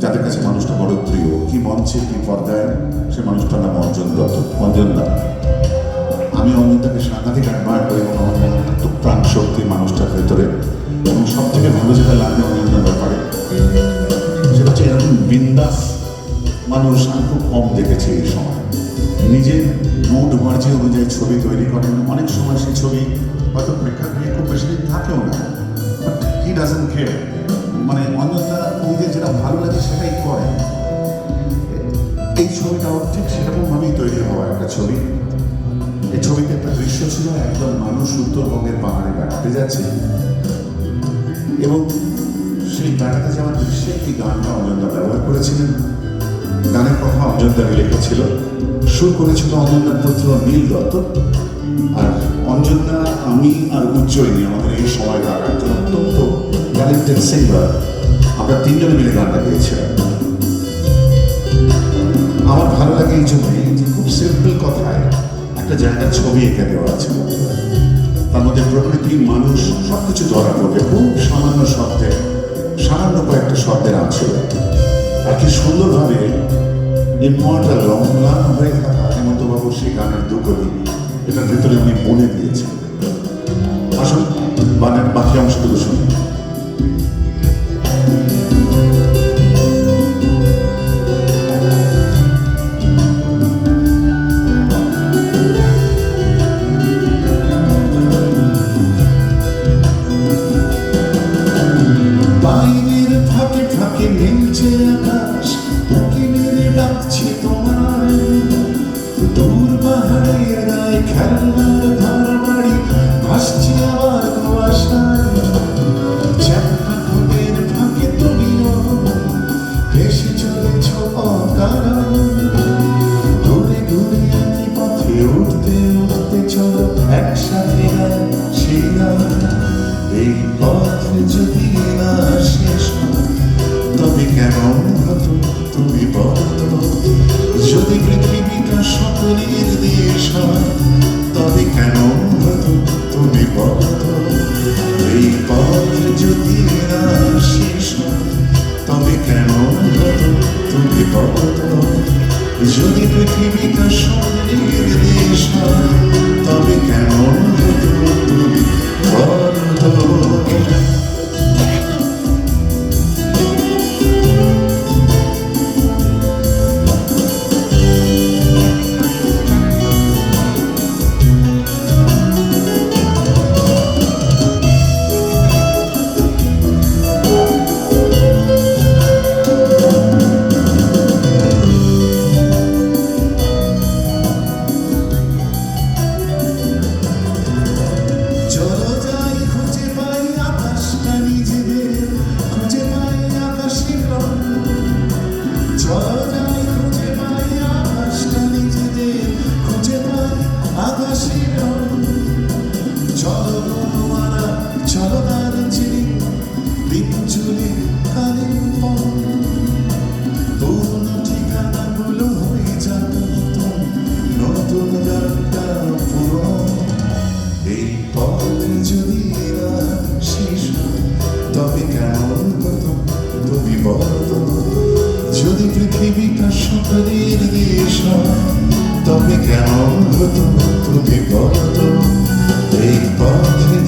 যাদের কাছে মানুষটা বড় প্রিয়, কি মঞ্চে, কি পর্দায়, সে মানুষটার নাম অঞ্জন দত্ত। অঞ্জন দা। আমি অঞ্জনটাকে সাংঘাতিক অ্যাডমায়ার করি এবং অঞ্জন এত প্রাণ শক্তি মানুষটার ভেতরে। এবং সব থেকে ভালো যেটা লাগে অঞ্জনটার ব্যাপারে, সেটা হচ্ছে এরকম বিন্দাস মানুষ আমি খুব কম দেখেছি এই সময়। নিজের মুড মার্জি অনুযায়ী ছবি তৈরি করেন। অনেক সময় সেই ছবি হয়তো প্রেক্ষাগৃহে খুব বেশি দিন থাকেও না। বাট হি ডাজেন্ট কেয়ার মানে অন্যতা ছবিটাও ঠিক সেরকমভাবেই তৈরি হওয়া একটা ছবি। এই ছবিতে একটা দৃশ্য ছিল একদম মানুষ উত্তরবঙ্গের পাহাড়ে বেড়াতে যাচ্ছে এবং সেই বেড়াতে যাওয়ার দৃশ্যে এই গানটা অঞ্জনদা ব্যবহার করেছিলেন। গানের কথা অঞ্জনদাকে লিখেছিল। সুর করেছিল অঞ্জনদার পুত্র নীল দত্ত। আর অঞ্জনদা, আমি আর উজ্জয়িনী আমাদের এই সময়কার একজন অত্যন্ত ট্যালেন্টেড সিঙ্গার আমরা তিনজনে মিলে গানটা গেয়েছিলাম। আমার ভালো লাগে এই জন্যই যে খুব সিম্পল কথায় একটা জায়গার ছবি এঁকে দেওয়া আছে। তার মধ্যে প্রকৃতি, মানুষ সব কিছু ধরা পড়বে খুব সামান্য শব্দে, সামান্য কয়েকটা শব্দের আছে আর কি সুন্দরভাবে ইমর্টাল রমলান হয়ে থাকা হেমন্তবাবুর সেই গানের দুকলি এটার ভেতরে উনি বলে দিয়েছেন। নীলছে আকাশ উকি মেরে ডাকছি তোমায়। দূর পাহাড়ের ভাসছি আবার কুয়াশায়। হতো তুমি বলতো যদি পৃথিবীটা সকলের দেশ হয় তবে কেন তুমি বলতো এই যদি না শেষ তবে হতো তুমি বলতো যদি পৃথিবীটা সকলের দেশ হয় তবে হতো তুমি বলতো তবে কেমন তুমি বলো যদি পৃথিবীটা সকালের দেশ তবে কেমন হতো তুমি বলো এই পথে